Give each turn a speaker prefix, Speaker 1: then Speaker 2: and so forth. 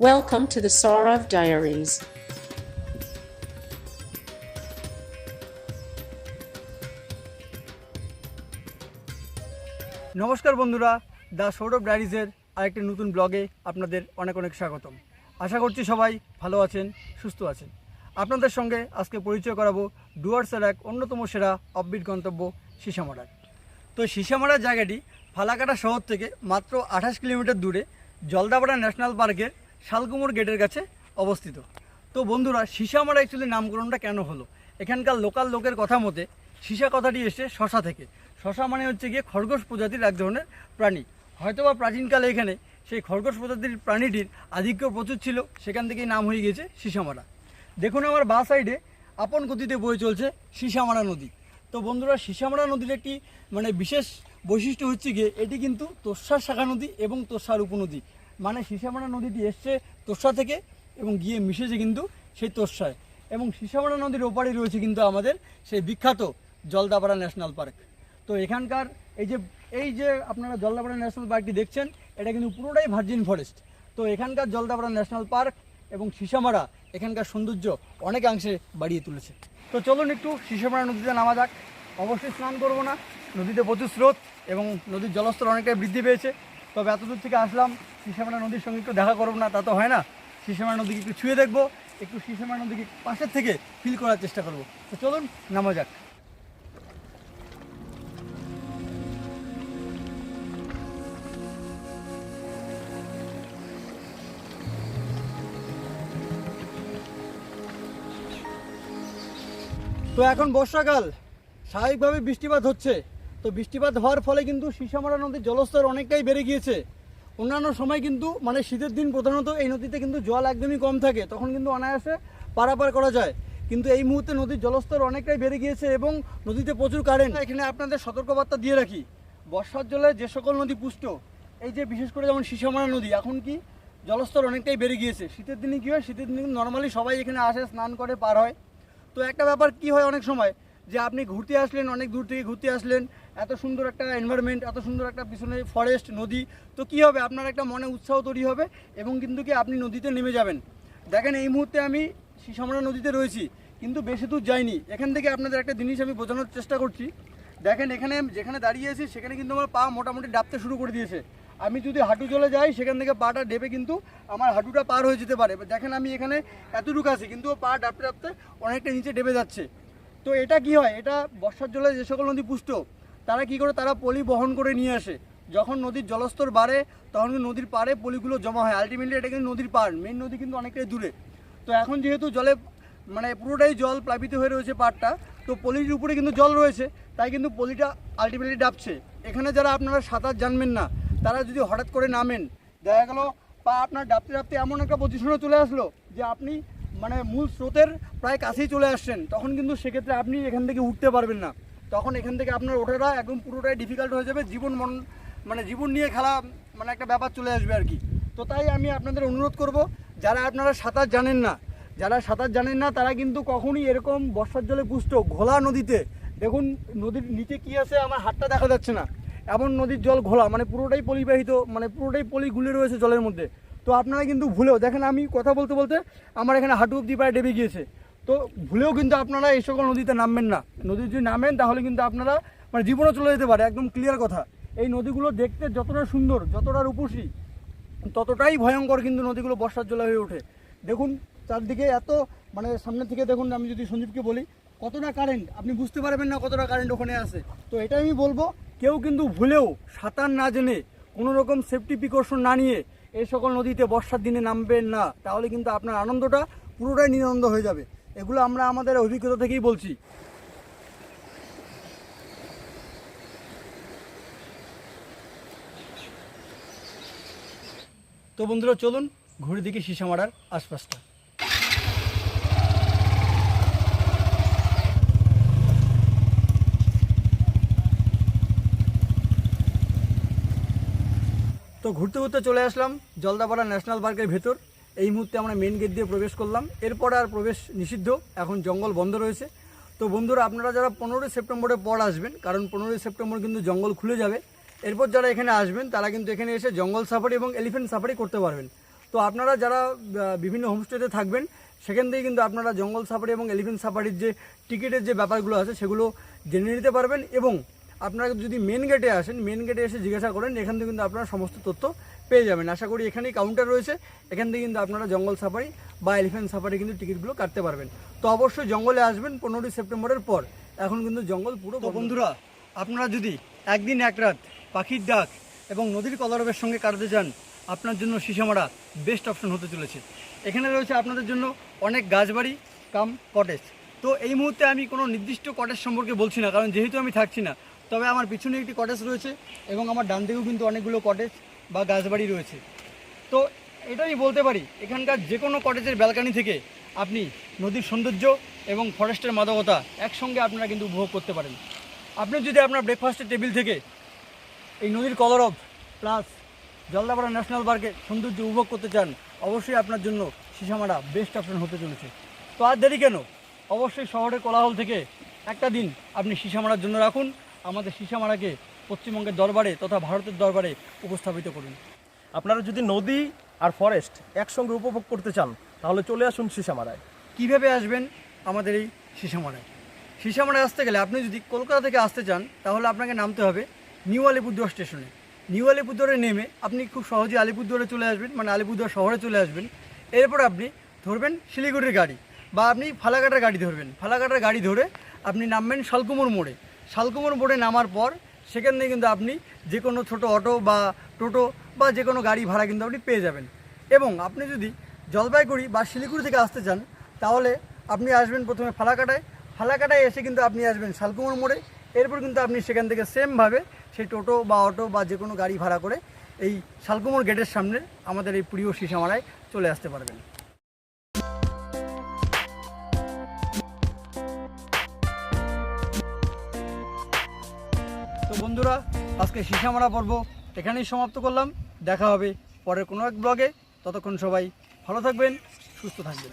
Speaker 1: Welcome to the Saurav Diaries.
Speaker 2: নমস্কার বন্ধুরা, the Sourav ডায়েরিজের আরেকটি নতুন ব্লগে আপনাদের অনেক অনেক স্বাগতম। আশা করছি সবাই ভালো আছেন, সুস্থ আছেন। আপনাদের সঙ্গে আজকে পরিচয় করাবো ডুয়ার্সের এক অন্যতম সেরা অববিট গন্তব্য সিসামারার তো সিসামারার জায়গাটি ফালাকাটা শহর থেকে মাত্র আঠাশ কিলোমিটার দূরে জলদাপাড়া ন্যাশনাল পার্কের শালকুমোর গেটের কাছে অবস্থিত। তো বন্ধুরা সিসামারা অ্যাকচুয়ালি নামকরণটা কেন হলো? এখানকার লোকাল লোকের কথা মতে, সিসা কথাটি এসে শশা থেকে। শশা মানে হচ্ছে গিয়ে খরগোশ প্রজাতির এক ধরনের প্রাণী। হয়তোবা প্রাচীনকালে এখানে সেই খরগোশ প্রজাতির প্রাণীটির আধিক্য প্রচুর ছিল, সেখান থেকেই নাম হয়ে গিয়েছে সিসামারা দেখুন আমার বা সাইডে আপন গতিতে বয়ে চলছে সিসামারা নদী। তো বন্ধুরা সিসামারা নদীর একটি মানে বিশেষ বৈশিষ্ট্য হচ্ছে গিয়ে, এটি কিন্তু তোষার শাখা নদী এবং তোষার উপনদী। মানে সিসামারা নদীটি এসছে তোষা থেকে এবং গিয়ে মিশেছে কিন্তু সেই তোষায় এবং সিসামারা নদীর ওপারে রয়েছে কিন্তু আমাদের সেই বিখ্যাত জলদাপাড়া ন্যাশনাল পার্ক। তো এখানকার এই যে এই যে আপনারা জলদাপাড়া ন্যাশনাল পার্কটি দেখছেন, এটা কিন্তু পুরোটাই ভার্জিন ফরেস্ট। তো এখানকার জলদাপাড়া ন্যাশনাল পার্ক এবং সিসামারা এখানকার সৌন্দর্য অনেকাংশে বাড়িয়ে তুলেছে। তো চলুন একটু সিসামারা নদীতে নামা যাক। অবশ্যই স্নান করব না। নদীতে প্রচুর স্রোত এবং নদীর জলস্তর অনেকটাই বৃদ্ধি পেয়েছে। তবে এত দূর থেকে আসলাম সিসামারা নদীর সঙ্গে একটু দেখা করব না, তা তো হয় না। সিসামারা নদীকে একটু ছুঁয়ে দেখব, একটু সিসামারা নদীকে পাশের থেকে ফিল করার চেষ্টা করব। তো চলুন, নামা যাক। তো এখন বর্ষাকাল, স্বাভাবিকভাবে বৃষ্টিপাত হচ্ছে। তো বৃষ্টিপাত হওয়ার ফলে কিন্তু সিসামারা নদীর জলস্তর অনেকটাই বেড়ে গিয়েছে। অন্যান্য সময় কিন্তু মানে শীতের দিন প্রধানত এই নদীতে কিন্তু জল একদমই কম থাকে, তখন কিন্তু অনায়াসে পারাপার করা যায়। কিন্তু এই মুহূর্তে নদীর জলস্তর অনেকটাই বেড়ে গিয়েছে এবং নদীতে প্রচুর কারেন্ট এখানে আপনাদের সতর্কবার্তা দিয়ে রাখি, বর্ষার জলে যে সকল নদী পুষ্ট, এই যে বিশেষ করে যেমন সিসামারা নদী, এখন কি জলস্তর অনেকটাই বেড়ে গিয়েছে। শীতের দিনে কী হয়? শীতের দিনে নর্মালি সবাই এখানে আসে, স্নান করে, পার হয়। তো একটা ব্যাপার কি হয় অনেক সময়? যে আপনি ঘুরতে আসলেন, অনেক দূর থেকে ঘুরতে আসলেন, এত সুন্দর একটা এনভায়রনমেন্ট এত সুন্দর একটা পিছনে ফরেস্ট নদী, তো কি হবে? আপনার একটা মনে উৎসাহ তৈরি হবে এবং কিন্তু কি আপনি নদীতে নেমে যাবেন। দেখেন, এই মুহূর্তে আমি সিসামরা নদীতে রয়েছি, কিন্তু বেশি দূর যাইনি। এখান থেকে আপনাদের একটা জিনিস আমি বোঝানোর চেষ্টা করছি। দেখেন, এখানে যেখানে দাঁড়িয়ে আছি, সেখানে কিন্তু আমার পা মোটামুটি ডাবতে শুরু করে দিয়েছে। আমি যদি হাঁটু চলে যাই, সেখান থেকে পাটা ডেবে কিন্তু আমার হাঁটুটা পার হয়ে যেতে পারে। দেখেন, আমি এখানে এতটুকু আছি, কিন্তু পা ডাবতে ডাবতে অনেকটা নিচে ডেবে যাচ্ছে। তো এটা কি হয়? এটা বর্ষার জলে যে সকল নদী পুষ্ট, তারা কি করে? তারা পলি বহন করে নিয়ে আসে। যখন নদীর জলস্তর বাড়ে, তখন কিন্তু নদীর পাড়ে পলিগুলো জমা হয়। আলটিমেটলি এটা কিন্তু নদীর পাড় মেন নদী কিন্তু অনেকটাই দূরে। তো এখন যেহেতু জলে মানে পুরোটাই জল প্লাবিত হয়ে রয়েছে পাড়টা, তো পলির উপরে কিন্তু জল রয়েছে, তাই কিন্তু পলিটা আলটিমেটলি ডাবছে। এখানে যারা আপনারা সাঁতার জানবেন না, তারা যদি হঠাৎ করে নামেন, দেখা গেল পা আপনার ডাবতে ডাবতে এমন একটা পজিশনে চলে আসলো যে আপনি মানে মূল স্রোতের প্রায় কাছেই চলে আসছেন, তখন কিন্তু সেক্ষেত্রে আপনি এখান থেকে উঠতে পারবেন না। তখন এখান থেকে আপনার ওঠাটা একদম পুরোটাই ডিফিকাল্ট হয়ে যাবে, জীবন মন মানে জীবন নিয়ে খেলা মানে একটা ব্যাপার চলে আসবে আর কি। তো তাই আমি আপনাদের অনুরোধ করব, যারা আপনারা সাঁতার জানেন না, যারা সাঁতার জানেন না, তারা কিন্তু কখনই এরকম বর্ষার জলে পুষ্ট ঘোলা নদীতে, দেখুন নদীর নিচে কি আছে, আমার হাতটা দেখা যাচ্ছে না। এমন নদীর জল ঘোলা মানে পুরোটাই পলিবাহিত মানে পুরোটাই পলি গুলে রয়েছে জলের মধ্যে। তো আপনারা কিন্তু ভুলেও, দেখেন আমি কথা বলতে বলতে আমার এখানে হাঁটু অব্দি প্রায় ডেবে গিয়েছে। তো ভুলেও কিন্তু আপনারা এই সকল নদীতে নামবেন না। নদী যদি নামেন, তাহলে কিন্তু আপনারা মানে জীবনও চলে যেতে পারে, একদম ক্লিয়ার কথা। এই নদীগুলো দেখতে যতটা সুন্দর, যতটা রূপসী, ততটাই ভয়ঙ্কর কিন্তু নদীগুলো বর্ষার জলে হয়ে ওঠে। দেখুন, চারদিকে এত মানে সামনে থেকে দেখুন, আমি যদি সঞ্জীবকে বলি, কতটা কারেন্ট আপনি বুঝতে পারবেন না কতটা কারেন্ট ওখানে আছে। তো এটা আমি বলব, কেউ কিন্তু ভুলেও সাঁতার না জেনে, কোনো রকম সেফটি প্রিকশন না নিয়ে এই সকল নদীতে বর্ষার দিনে নামবেন না, তাহলে কিন্তু আপনার আনন্দটা পুরোটাই নিরানন্দ হয়ে যাবে। এগুলো আমরা আমাদের অভিজ্ঞতা থেকেই বলছি। তো বন্ধুরা, চলুন ঘুরে দেখি সিসামারার আশপাশটা। তো ঘুরতে ঘুরতে চলে আসলাম জলদাপাড়া ন্যাশনাল পার্কের ভেতর। এই মুহূর্তে আমরা মেন গেট দিয়ে প্রবেশ করলাম। এরপরে আর প্রবেশ নিষিদ্ধ। এখন জঙ্গল বন্ধ রয়েছে। তো বন্ধুরা, আপনারা যারা পনেরোই সেপ্টেম্বরের পর আসবেন, কারণ পনেরোই সেপ্টেম্বর কিন্তু জঙ্গল খুলে যাবে। এরপর যারা এখানে আসবেন, তারা কিন্তু এখানে এসে জঙ্গল সাফারি এবং এলিফেন্ট সাফারি করতে পারবেন। তো আপনারা যারা বিভিন্ন হোমস্টেতে থাকবেন, সেখান থেকে কিন্তু আপনারা জঙ্গল সাফারি এবং এলিফেন্ট সাফারির যে টিকিটের যে ব্যাপারগুলো আছে, সেগুলো জেনে নিতে পারবেন এবং আপনারা যদি মেন গেটে আসেন মেন গেটে এসে জিজ্ঞাসা করেন, এখান থেকে কিন্তু আপনারা সমস্ত তথ্য পেয়ে যাবেন। আশা করি এখানেই কাউন্টার রয়েছে। এখান থেকে কিন্তু আপনারা জঙ্গল সাফারি বা এলিফেন্ট সাফারি কিন্তু টিকিটগুলো কাটতে পারবেন। তো অবশ্যই জঙ্গলে আসবেন পনেরোই সেপ্টেম্বরের পর। এখন কিন্তু জঙ্গল পুরো বন্ধুরা আপনারা যদি একদিন এক রাত পাখির ডাক এবং নদীর কলরবের সঙ্গে কাটাতে চান আপনার জন্য সিসামারা বেস্ট অপশন হতে চলেছে। এখানে রয়েছে আপনাদের জন্য অনেক গাছবাড়ি কাম কটেজ তো এই মুহূর্তে আমি কোনো নির্দিষ্ট কটেজ সম্পর্কে বলছি না কারণ যেহেতু আমি থাকছি না তবে আমার পিছনে একটি কটেজ রয়েছে এবং আমার ডান দিকেও কিন্তু অনেকগুলো কটেজ বা গাছবাড়ি রয়েছে। তো এটাই বলতে পারি, এখানকার যে কোনো কটেজের ব্যালকানি থেকে আপনি নদীর সৌন্দর্য এবং ফরেস্টের মাদকতা একসঙ্গে আপনারা কিন্তু উপভোগ করতে পারেন। আপনি যদি আপনার ব্রেকফাস্টের টেবিল থেকে এই নদীর কলরব প্লাস জলদাপাড়া ন্যাশনাল পার্কের সৌন্দর্য উপভোগ করতে চান, অবশ্যই আপনার জন্য সিসামারা বেস্ট অপশন হতে চলেছে। তো আর দেরি কেন? অবশ্যই শহরের কোলাহল থেকে একটা দিন আপনি সিসামারার জন্য রাখুন। আমাদের সিসামারাকে পশ্চিমবঙ্গের দরবারে তথা ভারতের দরবারে উপস্থাপিত করুন।
Speaker 3: আপনারা যদি নদী আর ফরেস্ট একসঙ্গে উপভোগ করতে চান তাহলে চলে আসুন সিসামারায়।
Speaker 2: কীভাবে আসবেন আমাদের এই সিসামারায়? সিসামারায় আসতে গেলে আপনি যদি কলকাতা থেকে আসতে চান তাহলে আপনাকে নামতে হবে নিউ আলিপুরদুয়ার স্টেশনে। নিউ আলিপুরদুয়ারে নেমে আপনি খুব সহজে আলিপুরদুয়ারে চলে আসবেন মানে আলিপুরদুয়ার শহরে চলে আসবেন। এরপর আপনি ধরবেন শিলিগুড়ির গাড়ি বা আপনি ফালাকাটার গাড়ি ধরবেন। ফালাকাটার গাড়ি ধরে আপনি নামবেন শালকুমোর মোড়ে। শালকুমোর মোড়ে নামার পর সেখান থেকে কিন্তু আপনি যে কোনো ছোটো অটো বা টোটো বা যে কোনো গাড়ি ভাড়া কিন্তু আপনি পেয়ে যাবেন। এবং আপনি যদি জলপাইগুড়ি বা শিলিগুড়ি থেকে আসতে চান, তাহলে আপনি আসবেন প্রথমে ফালাকাটায়। ফালাকাটায় এসে কিন্তু আপনি আসবেন শালকুমার মোড়ে। এরপর কিন্তু আপনি সেখান থেকে সেমভাবে সেই টোটো বা অটো বা যে কোনো গাড়ি ভাড়া করে এই শালকুমোর গেটের সামনে আমাদের এই প্রিয় সিসামারায় চলে আসতে পারবেন। বন্ধুরা, আজকে মারা পর্ব এখানেই সমাপ্ত করলাম। দেখা হবে পরের কোনো এক ব্লগে ততক্ষণ সবাই ভালো থাকবেন, সুস্থ থাকবেন।